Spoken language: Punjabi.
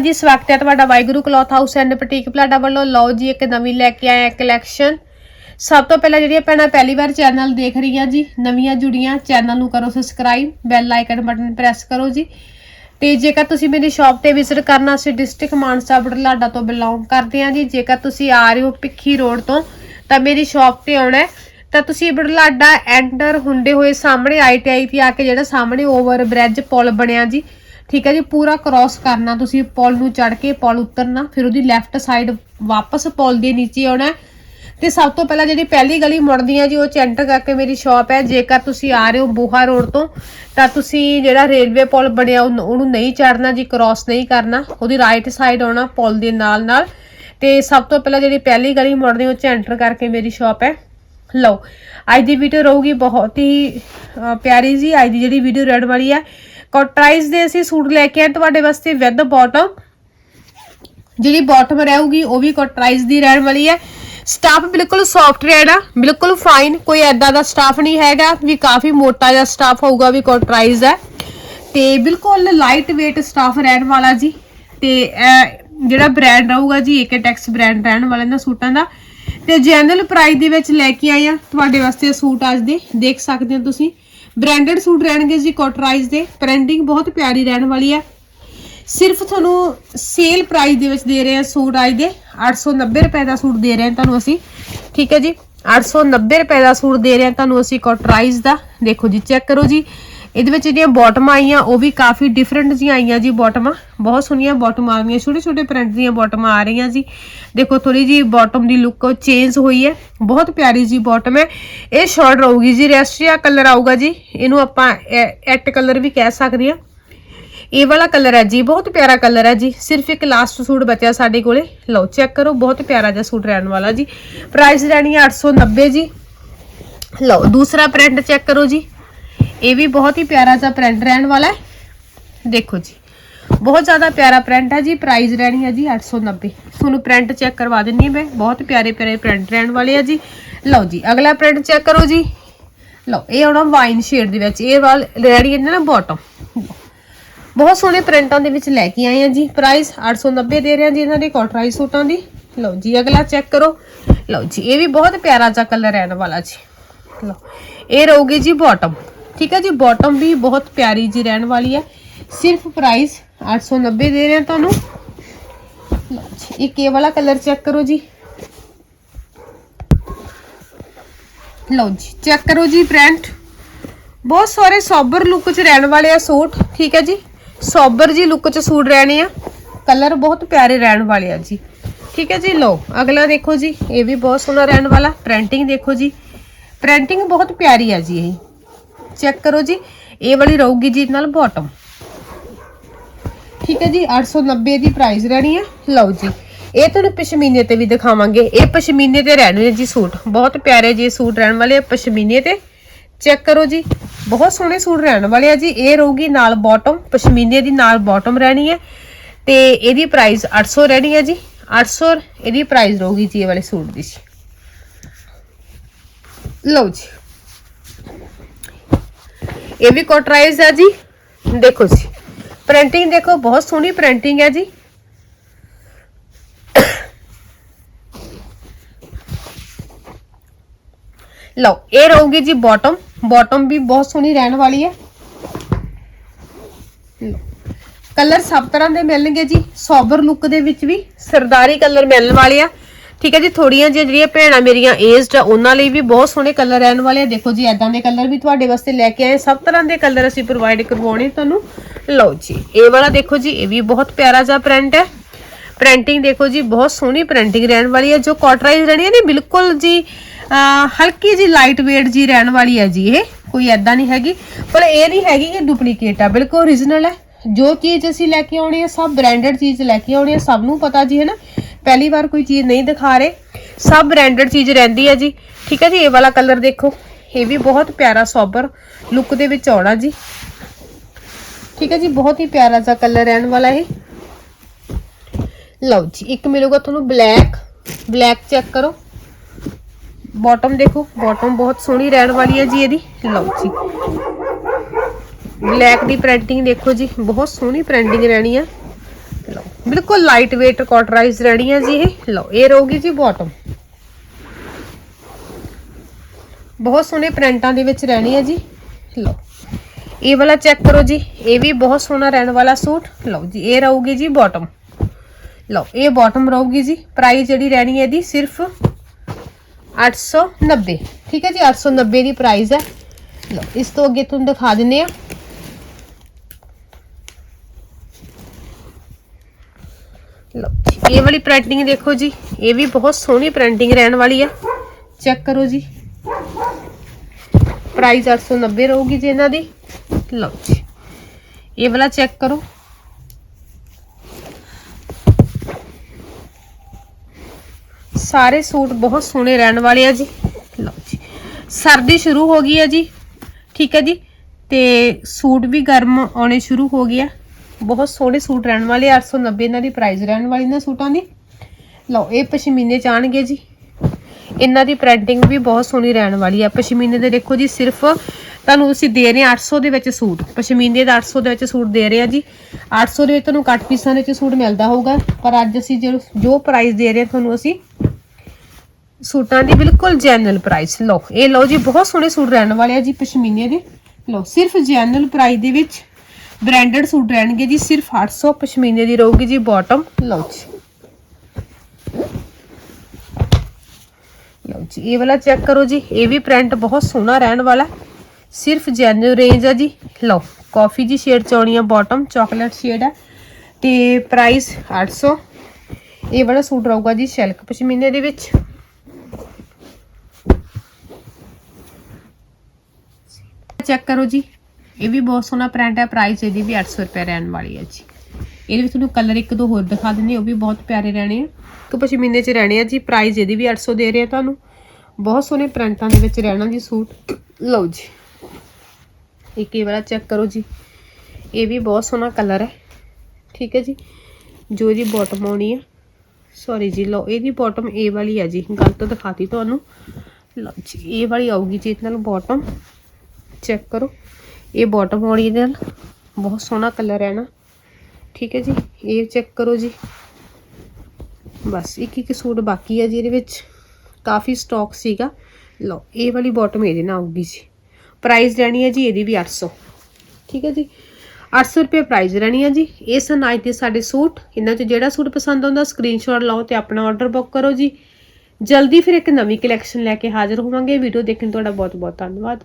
ਜੀ, ਸਵਾਗਤ ਹੈ ਤੁਹਾਡਾ Waheguru cloth house and boutique ਪਲਾਟਾ ਵੱਲੋਂ। ਲਓ ਜੀ, ਇੱਕ ਨਵੀਂ ਲੈ ਕੇ ਆਇਆ ਕਲੈਕਸ਼ਨ ਸਭ ਤੋਂ ਪਹਿਲਾਂ ਜਿਹੜੀਆਂ ਭੈਣਾਂ ਪਹਿਲੀ ਵਾਰ ਚੈਨਲ ਦੇਖ ਰਹੀਆਂ ਜੀ, ਨਵੀਆਂ ਜੁੜੀਆਂ ਚੈਨਲ ਨੂੰ ਕਰੋ subscribe bell icon button press ਕਰੋ ਜੀ। ਤੇ ਜੇਕਰ ਤੁਸੀਂ ਮੇਰੀ ਸ਼ਾਪ ਤੇ ਵਿਜ਼ਿਟ ਕਰਨਾ ਸੀ ਡਿਸਟ੍ਰਿਕਟ ਮਾਨਸਾ ਬੁਢਲਾਡਾ ਤੋਂ ਬਿਲੋਂਗ ਕਰਦੇ ਆ ਜੀ। ਜੇਕਰ ਤੁਸੀਂ ਆ ਰਹੇ ਹੋ ਭਿੱਖੀ ਰੋਡ ਤੋਂ, ਤਾਂ ਮੇਰੀ ਸ਼ਾਪ ਤੇ ਆਉਣਾ ਤਾਂ ਤੁਸੀਂ ਬੁਢਲਾਡਾ ਐਂਟਰ ਹੁੰਦੇ ਹੋਏ ਸਾਹਮਣੇ ਆਈਟੀਆਈ ਤੇ ਆ ਕੇ ਜਿਹੜਾ ਸਾਹਮਣੇ ਓਵਰ ਬ੍ਰਿਜ ਪੁਲ ਬਣਿਆ ਜੀ। ਠੀਕ ਹੈ ਜੀ, ਪੂਰਾ ਕ੍ਰਾਸ ਕਰਨਾ ਤੁਸੀਂ, ਪੁਲ ਨੂੰ ਚੜ ਕੇ ਪੁਲ ਉਤਰਨਾ, ਫਿਰ ਉਹਦੀ ਲੈਫਟ ਸਾਈਡ ਵਾਪਸ ਪੁਲ ਦੇ ਨੀਚੇ ਆਉਣਾ ਹੈ। ਤੇ ਸਭ ਤੋਂ ਪਹਿਲਾਂ ਜਿਹੜੀ ਪਹਿਲੀ ਗਲੀ ਮੁੜਦੀ ਹੈ ਜੀ, ਉਹ ਚ ਐਂਟਰ ਕਰਕੇ ਮੇਰੀ ਸ਼ਾਪ ਹੈ। ਜੇਕਰ ਤੁਸੀਂ ਆ ਰਹੇ ਹੋ ਬੋਹਾ ਰੋਡ ਤੋਂ, ਤਾਂ ਤੁਸੀਂ ਜਿਹੜਾ ਰੇਲਵੇ ਪੁਲ ਬਣਿਆ, ਉਹਨੂੰ ਉਹਨੂੰ ਨਹੀਂ ਚੜਨਾ ਜੀ ਕ੍ਰਾਸ ਨਹੀਂ ਕਰਨਾ। ਉਹਦੀ ਰਾਈਟ ਸਾਈਡ ਆਉਣਾ ਪੁਲ ਦੇ ਨਾਲ ਨਾਲ ਤੇ ਸਭ ਤੋਂ ਪਹਿਲਾਂ ਜਿਹੜੀ ਪਹਿਲੀ ਗਲੀ ਮੁੜਦੀ ਉਹ ਚ ਐਂਟਰ ਕਰਕੇ ਮੇਰੀ ਸ਼ਾਪ ਹੈ। ਲਓ, ਅੱਜ ਦੀ ਵੀਡੀਓ ਰਹੂਗੀ ਬਹੁਤ ਹੀ ਪਿਆਰੀ ਜੀ। ਅੱਜ ਦੀ ਜਿਹੜੀ ਵੀਡੀਓ ਰੈਡ ਵਾਲੀ ਹੈ ਕੋਟਰਾਈਜ਼ ਦੇ ਅਸੀਂ ਸੂਟ ਲੈ ਕੇ ਆਏ, ਤੁਹਾਡੇ ਵਾਸਤੇ ਵਿਦ ਬਾਟਮ ਜਿਹੜੀ ਬਾਟਮ ਰਹੂਗੀ, ਉਹ ਵੀ ਕੋਟਰਾਈਜ਼ ਦੀ ਰਹਿਣ ਵਾਲੀ ਹੈ। ਸਟਾਫ ਬਿਲਕੁਲ ਸੌਫਟ ਰਹਿਣਾ ਬਿਲਕੁਲ ਫਾਈਨ ਕੋਈ ਐਦਾਂ ਦਾ ਸਟਾਫ ਨਹੀਂ ਹੈਗਾ, ਵੀ ਕਾਫੀ ਮੋਟਾ ਜਿਹਾ ਸਟਾਫ ਹੋਊਗਾ, ਵੀ ਕੋਟਰਾਈਜ਼ ਹੈ। ਤੇ ਬਿਲਕੁਲ ਲਾਈਟ weight ਸਟਾਫ ਰਹਿਣ ਵਾਲਾ ਜੀ। ਤੇ ਇਹ ਜਿਹੜਾ ਬ੍ਰਾਂਡ ਰਹੂਗਾ ਜੀ ਏਕਟੈਕਸ ਬ੍ਰਾਂਡ ਰਹਿਣ ਵਾਲਾ ਇਹਨਾਂ ਸੂਟਾਂ ਦਾ। ਤੇ ਜਨਰਲ ਪ੍ਰਾਈਸ ਦੇ ਵਿੱਚ ਲੈ ਕੇ ਆਏ ਆ, ਤੁਹਾਡੇ ਵਾਸਤੇ ਸੂਟ ਅੱਜ ਦੇ, ਦੇਖ ਸਕਦੇ ਹੋ ਤੁਸੀਂ। ਬ੍ਰਾਂਡਡ ਸੂਟ ਰਹਿਣਗੇ ਜੀ ਕੋਟਰਾਈਜ਼ ਦੇ। ਪ੍ਰਿੰਟਿੰਗ ਬਹੁਤ ਪਿਆਰੀ ਰਹਿਣ ਵਾਲੀ ਹੈ। ਸਿਰਫ ਤੁਹਾਨੂੰ ਸੇਲ ਪ੍ਰਾਈਸ ਦੇ ਵਿੱਚ ਦੇ ਰਹੇ ਹਾਂ ਸੂਟ ਅੱਜ ਦੇ। 890 ਰੁਪਏ ਦਾ ਸੂਟ ਦੇ ਰਹੇ ਹਾਂ ਤੁਹਾਨੂੰ ਅਸੀਂ। ਠੀਕ ਹੈ ਜੀ? 890 ਰੁਪਏ ਦਾ ਸੂਟ ਦੇ ਰਹੇ ਹਾਂ ਤੁਹਾਨੂੰ ਅਸੀਂ ਕੋਟਰਾਈਜ਼ ਦਾ। ਦੇਖੋ ਜੀ ਚੈੱਕ ਕਰੋ ਜੀ। ਇਹਦੇ ਵਿੱਚ ਜਿਹੜੀਆਂ ਬਾਟਮਾਂ ਆਈਆਂ, ਉਹ ਵੀ ਕਾਫੀ ਡਿਫਰੈਂਟ ਜੀਆਂ ਆਈਆਂ ਜੀ ਬਾਟਮਾਂ ਬਹੁਤ ਸੋਹਣੀਆਂ ਬਾਟਮਾਂ ਆ ਗਈਆਂ ਛੋਟੇ ਛੋਟੇ ਪ੍ਰਿੰਟ ਦੀਆਂ ਬਾਟਮਾਂ ਆ ਰਹੀਆਂ ਜੀ। ਦੇਖੋ ਥੋੜੀ ਜੀ ਬਾਟਮ ਦੀ ਲੁੱਕ ਚੇਂਜ ਹੋਈ ਹੈ। ਬਹੁਤ ਪਿਆਰੀ ਜੀ ਬਾਟਮ ਹੈ। ਇਹ ਸ਼ਾਰਟ ਰਹੂਗੀ ਜੀ ਰੈਸਟਰੀਆ ਕਲਰ ਆਊਗਾ ਜੀ। ਇਹਨੂੰ ਆਪਾਂ ਐਟ ਕਲਰ ਵੀ ਕਹਿ ਸਕਦੇ ਹਾਂ। ਇਹ ਵਾਲਾ ਕਲਰ ਹੈ ਜੀ, ਬਹੁਤ ਪਿਆਰਾ ਕਲਰ ਹੈ ਜੀ। ਸਿਰਫ ਇੱਕ ਲਾਸਟ ਸੂਟ ਬਚਿਆ ਸਾਡੇ ਕੋਲੇ। ਲਓ ਚੈੱਕ ਕਰੋ, ਬਹੁਤ ਪਿਆਰਾ ਜਿਹਾ ਸੂਟ ਰਹਿਣ ਵਾਲਾ ਜੀ। ਪ੍ਰਾਈਸ ਰਹਿਣੀ ਹੈ 890 ਜੀ। ਲਓ, ਦੂਸਰਾ ਪ੍ਰਿੰਟ ਚੈੱਕ ਕਰੋ ਜੀ। ਇਹ ਵੀ ਬਹੁਤ ਹੀ ਪਿਆਰਾ ਜਿਹਾ ਪ੍ਰਿੰਟ ਰਹਿਣ ਵਾਲਾ ਹੈ। ਦੇਖੋ ਜੀ। ਬਹੁਤ ਜ਼ਿਆਦਾ ਪਿਆਰਾ ਪ੍ਰਿੰਟ ਹੈ ਜੀ। ਪ੍ਰਾਈਸ ਰਹਿਣੀ ਹੈ ਜੀ 890 ਤੁਹਾਨੂੰ ਪ੍ਰਿੰਟ ਚੈੱਕ ਕਰਵਾ ਦਿੰਨੀ ਮੈਂ। ਬਹੁਤ ਪਿਆਰੇ ਪਿਆਰੇ ਪ੍ਰਿੰਟ ਰਹਿਣ ਵਾਲੇ ਆ ਜੀ। ਲਓ ਜੀ, ਅਗਲਾ ਪ੍ਰਿੰਟ ਚੈੱਕ ਕਰੋ ਜੀ। ਲਓ, ਇਹ ਆਉਣਾ ਵਾਈਨ ਸ਼ੇਡ ਦੇ ਵਿੱਚ। ਇਹ ਵਾਲ ਰੈਡੀ ਇਹਨਾਂ ਨਾ ਬਾਟਮ ਬਹੁਤ ਸੋਹਣੇ ਪ੍ਰਿੰਟਾਂ ਦੇ ਵਿੱਚ ਲੈ ਕੇ ਆਏ ਆ ਜੀ। ਪ੍ਰਾਈਸ 890 ਦੇ ਰਹੇ ਆ ਜੀ ਇਹਨਾਂ ਦੇ ਕੋਟਰਾਈ ਸੂਟਾਂ ਦੀ। ਲਓ ਜੀ, ਅਗਲਾ ਚੈੱਕ ਕਰੋ। ਲਓ ਜੀ, ਇਹ ਵੀ ਬਹੁਤ ਪਿਆਰਾ ਜਿਹਾ ਕਲਰ ਰਹਿਣ ਵਾਲਾ ਜੀ। ਲਓ, ਇਹ ਰਹੂਗੀ ਜੀ ਬਾਟਮ ਠੀਕ ਹੈ ਜੀ ਬਾਟਮ ਵੀ ਬਹੁਤ ਪਿਆਰੀ ਜੀ ਰਹਿਣ ਵਾਲੀ ਹੈ ਸਿਰਫ ਪ੍ਰਾਈਸ 890 ਦੇ ਰਹੇ ਆ ਤੁਹਾਨੂੰ ਲਓ ਜੀ ਇੱਕ ਇਹ ਵਾਲਾ ਕਲਰ ਚੈੱਕ ਕਰੋ ਜੀ ਲਓ ਜੀ ਚੈੱਕ ਕਰੋ ਜੀ ਪ੍ਰਿੰਟ ਬਹੁਤ ਸਾਰੇ ਸੋਬਰ ਲੁੱਕ ਚ ਰਹਿਣ ਵਾਲੇ ਆ ਸੂਟ ਠੀਕ ਹੈ ਜੀ ਸੋਬਰ ਜੀ ਲੁੱਕ ਚ ਸੂਟ ਰਹਿਣੇ ਆ ਕਲਰ ਬਹੁਤ ਪਿਆਰੇ ਰਹਿਣ ਵਾਲੇ ਆ ਜੀ ਠੀਕ ਹੈ ਜੀ ਲਓ ਅਗਲਾ ਦੇਖੋ ਜੀ ਇਹ ਵੀ ਬਹੁਤ ਸੋਹਣਾ ਰਹਿਣ ਵਾਲਾ ਪ੍ਰਿੰਟਿੰਗ ਦੇਖੋ ਜੀ ਪ੍ਰਿੰਟਿੰਗ ਬਹੁਤ ਪਿਆਰੀ ਆ ਜੀ ਇਹ ਚੈੱਕ ਕਰੋ ਜੀ। ਇਹ ਵਾਲੀ ਰਹੂਗੀ ਜੀ ਨਾਲ ਬਾਟਮ ਠੀਕ ਹੈ ਜੀ 890 ਦੀ ਪ੍ਰਾਈਸ ਰਹਿਣੀ ਹੈ ਲਓ ਜੀ, ਇਹ ਤੁਹਾਨੂੰ ਪਸ਼ਮੀਨੇ ਤੇ ਵੀ ਦਿਖਾਵਾਂਗੇ। ਇਹ ਪਸ਼ਮੀਨੇ ਤੇ ਰਹਿਣੇ ਨੇ ਜੀ ਸੂਟ। ਬਹੁਤ ਪਿਆਰੇ ਜੀ ਸੂਟ ਰਹਿਣ ਵਾਲੇ ਆ ਪਸ਼ਮੀਨੇ ਤੇ। ਚੈੱਕ ਕਰੋ ਜੀ, ਬਹੁਤ ਸੋਹਣੇ ਸੂਟ ਰਹਿਣ ਵਾਲੇ ਆ ਜੀ। ਇਹ ਰਹੂਗੀ ਨਾਲ ਬਾਟਮ ਪਸ਼ਮੀਨੇ ਦੀ ਨਾਲ ਬਾਟਮ ਰਹਿਣੀ ਹੈ ਤੇ ਇਹਦੀ ਪ੍ਰਾਈਸ 800 ਰਹਿਣੀ ਹੈ ਜੀ। 800 ਇਹਦੀ ਪ੍ਰਾਈਸ ਰਹੂਗੀ ਜੀ ਇਹ ਵਾਲੇ ਸੂਟ ਦੀ। ਜੀ ਲਓ ਜੀ। ਇਹ ਵੀ ਕੋਟਰਾਈਜ਼ ਹੈ ਜੀ। ਦੇਖੋ ਜੀ। ਪ੍ਰਿੰਟਿੰਗ ਦੇਖੋ, ਬਹੁਤ ਸੋਹਣੀ ਪ੍ਰਿੰਟਿੰਗ ਹੈ ਜੀ। ਲਓ, ਇਹ ਰਹੂਗੀ ਜੀ ਬਾਟਮ ਬਾਟਮ ਵੀ ਬਹੁਤ ਸੋਹਣੀ ਰਹਿਣ ਵਾਲੀ ਹੈ ਕਲਰ ਸਭ ਤਰ੍ਹਾਂ ਦੇ ਮਿਲਣਗੇ ਜੀ। ਸੋਬਰ ਲੁੱਕ ਦੇ ਵਿੱਚ ਵੀ ਸਰਦਾਰੀ ਕਲਰ ਮਿਲਣ ਵਾਲੇ ਆ। ਠੀਕ ਹੈ ਜੀ ਥੋੜੀਆਂ ਜਿਹੀਆਂ ਜਿਹੜੀਆਂ ਭੈਣਾਂ ਮੇਰੀਆਂ ਏਜਡ ਆ, ਉਹਨਾਂ ਲਈ ਵੀ ਬਹੁਤ ਸੋਹਣੇ ਕਲਰ ਰਹਿਣ ਵਾਲੇ ਆ। ਦੇਖੋ ਜੀ ਐਦਾਂ ਦੇ ਕਲਰ ਵੀ ਤੁਹਾਡੇ ਵਾਸਤੇ ਲੈ ਕੇ ਆਏ ਸਭ ਤਰ੍ਹਾਂ ਦੇ ਕਲਰ ਅਸੀਂ ਪ੍ਰੋਵਾਈਡ ਕਰਵਾਉਣੇ ਤੁਹਾਨੂੰ। ਲਓ ਜੀ, ਇਹ ਵਾਲਾ ਦੇਖੋ ਜੀ, ਇਹ ਵੀ ਬਹੁਤ ਪਿਆਰਾ ਜਿਹਾ ਪ੍ਰਿੰਟ ਹੈ। ਪ੍ਰਿੰਟਿੰਗ ਦੇਖੋ ਜੀ, ਬਹੁਤ ਸੋਹਣੀ ਪ੍ਰਿੰਟਿੰਗ ਰਹਿਣ ਵਾਲੀ ਹੈ, ਜੋ ਕਾਟਰਾਈਜ਼ ਰਹਿਣੀ ਹੈ ਨੇ ਬਿਲਕੁਲ ਜੀ ਹਲਕੀ ਜੀ ਲਾਈਟ weight ਜੀ ਰਹਿਣ ਵਾਲੀ ਹੈ ਜੀ, ਇਹ। ਕੋਈ ਐਦਾਂ ਨਹੀਂ ਹੈਗੀ। ਪਰ ਇਹ ਨਹੀਂ ਹੈਗੀ ਕਿ ਡੁਪਲੀਕੇਟ ਆ, ਬਿਲਕੁਲ ਓਰੀਜਨਲ ਹੈ। ਜੋ ਚੀਜ਼ ਅਸੀਂ ਲੈ ਕੇ ਆਉਣੀ ਹੈ ਸਭ ਬ੍ਰਾਂਡਡ ਚੀਜ਼ ਲੈ ਕੇ ਆਉਣੀ ਹੈ ਸਭ ਨੂੰ ਪਤਾ ਜੀ, ਹੈ ਨਾ। ਪਹਿਲੀ ਵਾਰ ਕੋਈ ਚੀਜ਼ ਨਹੀਂ ਦਿਖਾ ਰਹੇ। ਸਭ ਬ੍ਰਾਂਡਡ ਚੀਜ਼ ਰਹਿੰਦੀ ਹੈ ਜੀ। ਠੀਕ ਹੈ ਜੀ, ਇਹ ਵਾਲਾ ਕਲਰ ਦੇਖੋ। ਇਹ ਵੀ ਬਹੁਤ ਪਿਆਰਾ ਸੋਬਰ ਲੁੱਕ ਦੇ ਵਿੱਚ ਆਉਣਾ ਜੀ। ਠੀਕ ਹੈ ਜੀ, ਬਹੁਤ ਹੀ ਪਿਆਰਾ ਜਿਹਾ ਕਲਰ ਰਹਿਣ ਵਾਲਾ ਇਹ। ਲਓ ਜੀ, ਇੱਕ ਮਿਲੂਗਾ ਤੁਹਾਨੂੰ ਬਲੈਕ ਬਲੈਕ ਚੈੱਕ ਕਰੋ। ਬਾਟਮ ਦੇਖੋ ਬਾਟਮ ਬਹੁਤ ਸੋਹਣੀ ਰਹਿਣ ਵਾਲੀ ਹੈ ਜੀ ਇਹਦੀ। ਲਓ ਜੀ। ਬਲੈਕ ਦੀ ਪ੍ਰਿੰਟਿੰਗ ਦੇਖੋ ਜੀ, ਬਹੁਤ ਸੋਹਣੀ ਪ੍ਰਿੰਟਿੰਗ ਰਹਿਣੀ ਆ। ਬਿਲਕੁਲ ਲਾਈਟ weight ਕਾਟਰਾਈਜ਼ ਰਹਿਣੀ ਹੈ ਜੀ ਇਹ। ਲਓ, ਇਹ ਰਹੂਗੀ ਜੀ ਬਾਟਮ ਬਹੁਤ ਸੋਹਣੇ ਪ੍ਰਿੰਟਾਂ ਦੇ ਵਿੱਚ ਰਹਿਣੀ ਹੈ ਜੀ। ਲਓ, ਇਹ ਵਾਲਾ ਚੈੱਕ ਕਰੋ ਜੀ। ਇਹ ਵੀ ਬਹੁਤ ਸੋਹਣਾ ਰਹਿਣ ਵਾਲਾ ਸੂਟ। ਲਓ ਜੀ, ਇਹ ਰਹੂਗੀ ਜੀ ਬਾਟਮ ਲਓ, ਇਹ ਬਾਟਮ ਰਹੂਗੀ ਜੀ। ਪ੍ਰਾਈਸ ਜਿਹੜੀ ਰਹਿਣੀ ਹੈ ਇਹਦੀ ਸਿਰਫ 890 ਠੀਕ ਹੈ ਜੀ 890 ਦੀ ਪ੍ਰਾਈਸ ਹੈ। ਲਓ, ਇਸ ਤੋਂ ਅੱਗੇ ਤੁਹਾਨੂੰ ਦਿਖਾ ਦਿੰਨੇ ਆ ਲਓ ਜੀ, ਇਹ ਵਾਲੀ ਪ੍ਰਿੰਟਿੰਗ ਦੇਖੋ ਜੀ ਇਹ ਵੀ ਬਹੁਤ ਸੋਹਣੀ ਪ੍ਰਿੰਟਿੰਗ ਰਹਿਣ ਵਾਲੀ ਆ। ਚੈੱਕ ਕਰੋ ਜੀ। ਪ੍ਰਾਈਸ 890 ਰਹੂਗੀ ਜੀ ਇਹਨਾਂ ਦੀ। ਲਓ ਜੀ। ਇਹ ਵਾਲਾ ਚੈੱਕ ਕਰੋ। ਸਾਰੇ ਸੂਟ ਬਹੁਤ ਸੋਹਣੇ ਰਹਿਣ ਵਾਲੇ ਆ ਜੀ। ਲਓ ਜੀ। ਸਰਦੀ ਸ਼ੁਰੂ ਹੋ ਗਈ ਹੈ ਜੀ। ਠੀਕ ਹੈ ਜੀ। ਤੇ ਸੂਟ ਵੀ ਗਰਮ ਆਉਣੇ ਸ਼ੁਰੂ ਹੋ ਗਏ ਆ। ਬਹੁਤ ਸੋਹਣੇ ਸੂਟ ਰਹਿਣ ਵਾਲੇ ਆ, 890 ਇਹਨਾਂ ਦੀ ਪ੍ਰਾਈਸ ਰਹਿਣ ਵਾਲੀ ਇਹਨਾਂ ਸੂਟਾਂ ਦੀ। ਲਓ ਇਹ ਪਸ਼ਮੀਨੇ ਚ ਆਣਗੇ ਜੀ। ਇਹਨਾਂ ਦੀ ਪ੍ਰਿੰਟਿੰਗ ਵੀ ਬਹੁਤ ਸੋਹਣੀ ਰਹਿਣ ਵਾਲੀ ਆ। ਪਸ਼ਮੀਨੇ ਦੇ ਦੇਖੋ ਜੀ ਸਿਰਫ ਤੁਹਾਨੂੰ ਅਸੀਂ ਦੇ ਰਹੇ ਹਾਂ 800 ਦੇ ਵਿੱਚ ਸੂਟ। ਪਸ਼ਮੀਨੇ ਦਾ 800 ਦੇ ਵਿੱਚ ਸੂਟ ਦੇ ਰਹੇ ਆ ਜੀ। 800 ਦੇ ਵਿੱਚ ਤੁਹਾਨੂੰ ਕੱਟ ਪੀਸਾਂ ਦੇ ਵਿੱਚ ਸੂਟ ਮਿਲਦਾ ਹੋਊਗਾ। ਪਰ ਅੱਜ ਅਸੀਂ ਜੋ ਜੋ ਪ੍ਰਾਈਸ ਦੇ ਰਹੇ ਹਾਂ ਤੁਹਾਨੂੰ ਅਸੀਂ ਸੂਟਾਂ ਦੀ ਬਿਲਕੁਲ ਜੈਨੂਅਲ ਪ੍ਰਾਈਸ ਲਓ ਇਹ ਲਓ ਜੀ ਬਹੁਤ ਸੋਹਣੇ ਸੂਟ ਰਹਿਣ ਵਾਲੇ ਆ ਜੀ ਪਸ਼ਮੀਨੇ ਦੇ। ਲਓ ਸਿਰਫ ਜੈਨੂਅਲ ਪ੍ਰਾਈਸ ਦੇ ਵਿੱਚ ਬ੍ਰਾਂਡਡ ਸੂਟ ਰਹਿਣਗੇ ਜੀ, ਸਿਰਫ 800 ਪਸ਼ਮੀਨੇ ਦੀ ਰਹੂਗੀ ਜੀ ਬਾਟਮ ਲਓ ਜੀ। ਲਓ ਜੀ, ਇਹ ਵਾਲਾ ਚੈੱਕ ਕਰੋ ਜੀ, ਇਹ ਵੀ ਪ੍ਰਿੰਟ ਬਹੁਤ ਸੋਹਣਾ ਰਹਿਣ ਵਾਲਾ। ਸਿਰਫ ਜੈਨੂਅਲ ਰੇਂਜ ਆ ਜੀ। ਲਓ ਕਾਫੀ ਜੀ ਸ਼ੇਡ ਚ ਆਉਣੀ ਆ ਬਾਟਮ ਚਾਕਲੇਟ ਸ਼ੇਡ ਹੈ ਤੇ ਪ੍ਰਾਈਸ 800 ਇਹ ਵਾਲਾ ਸੂਟ ਰਹੂਗਾ ਜੀ ਸਿਲਕ ਪਸ਼ਮੀਨੇ ਦੇ ਵਿੱਚ। ਚੈੱਕ ਕਰੋ ਜੀ ਇਹ ਵੀ ਬਹੁਤ ਸੋਹਣਾ ਪ੍ਰਿੰਟ ਹੈ ਪ੍ਰਾਈਸ ਇਹਦੀ ਵੀ 800 ਰੁਪਏ ਰਹਿਣ ਵਾਲੀ ਹੈ ਜੀ। ਇਹਦੇ ਵਿੱਚ ਤੁਹਾਨੂੰ ਕਲਰ ਇੱਕ ਦੋ ਹੋਰ ਦਿਖਾ ਦਿੰਦੇ ਉਹ ਵੀ ਬਹੁਤ ਪਿਆਰੇ ਰਹਿਣੇ ਆ। ਕਿ ਪਸ਼ਮੀਨੇ 'ਚ ਰਹਿਣੇ ਆ ਜੀ ਪ੍ਰਾਈਸ ਇਹਦੀ ਵੀ 800 ਦੇ ਰਹੇ ਆ ਤੁਹਾਨੂੰ। ਬਹੁਤ ਸੋਹਣੇ ਪ੍ਰਿੰਟਾਂ ਦੇ ਵਿੱਚ ਰਹਿਣਾ ਜੀ ਸੂਟ। ਲਓ ਜੀ। ਇੱਕ ਇਹ ਵਾਲਾ ਚੈੱਕ ਕਰੋ ਜੀ। ਇਹ ਵੀ ਬਹੁਤ ਸੋਹਣਾ ਕਲਰ ਹੈ। ਠੀਕ ਹੈ ਜੀ। ਜੋ ਜੀ ਬਾਟਮ ਆਉਣੀ ਆ। ਸੌਰੀ ਜੀ, ਲਓ, ਇਹਦੀ ਬਾਟਮ ਇਹ ਵਾਲੀ ਹੈ ਜੀ। ਗਲਤ ਦਿਖਾਤੀ ਤੁਹਾਨੂੰ। ਲਓ ਜੀ ਇਹ ਵਾਲੀ ਆਊਗੀ ਜੀ, ਇਹਦੇ ਨਾਲ ਬਾਟਮ ਚੈੱਕ ਕਰੋ। ਇਹ ਬਾਟਮ ਓਰੀਜਨਲ ਬਹੁਤ ਸੋਹਣਾ ਕਲਰ ਹੈ ਨਾ। ਠੀਕ ਹੈ ਜੀ, ਇਹ ਚੈੱਕ ਕਰੋ ਜੀ। ਬਸ, ਇੱਕ ਇੱਕ ਸੂਟ ਬਾਕੀ ਹੈ ਜੀ ਇਹਦੇ ਵਿੱਚ। ਕਾਫੀ ਸਟਾਕ ਸੀਗਾ। ਲਓ, ਇਹ ਵਾਲੀ ਬਾਟਮ ਇਹਦੇ ਨਾਲ ਆਊਗੀ ਜੀ। ਪ੍ਰਾਈਸ ਰਹਿਣੀ ਹੈ ਜੀ ਇਹਦੀ ਵੀ 800 ਠੀਕ ਹੈ ਜੀ 800 ਰੁਪਏ ਪ੍ਰਾਈਸ ਰਹਿਣੀ ਹੈ ਜੀ। ਇਹ ਸਨ ਅੱਜ ਦੇ ਸਾਡੇ ਸੂਟ। ਇਹਨਾਂ 'ਚ ਜਿਹੜਾ ਸੂਟ ਪਸੰਦ ਆਉਂਦਾ ਸਕਰੀਨਸ਼ਾਟ ਲਓ ਤੇ ਆਪਣਾ ਆਰਡਰ ਬੁੱਕ ਕਰੋ ਜੀ। ਜਲਦੀ ਫਿਰ ਇੱਕ ਨਵੀਂ ਕਲੈਕਸ਼ਨ ਲੈ ਕੇ ਹਾਜ਼ਰ ਹੋਵਾਂਗੇ। ਵੀਡੀਓ ਦੇਖਣ ਤੁਹਾਡਾ ਬਹੁਤ ਬਹੁਤ ਧੰਨਵਾਦ।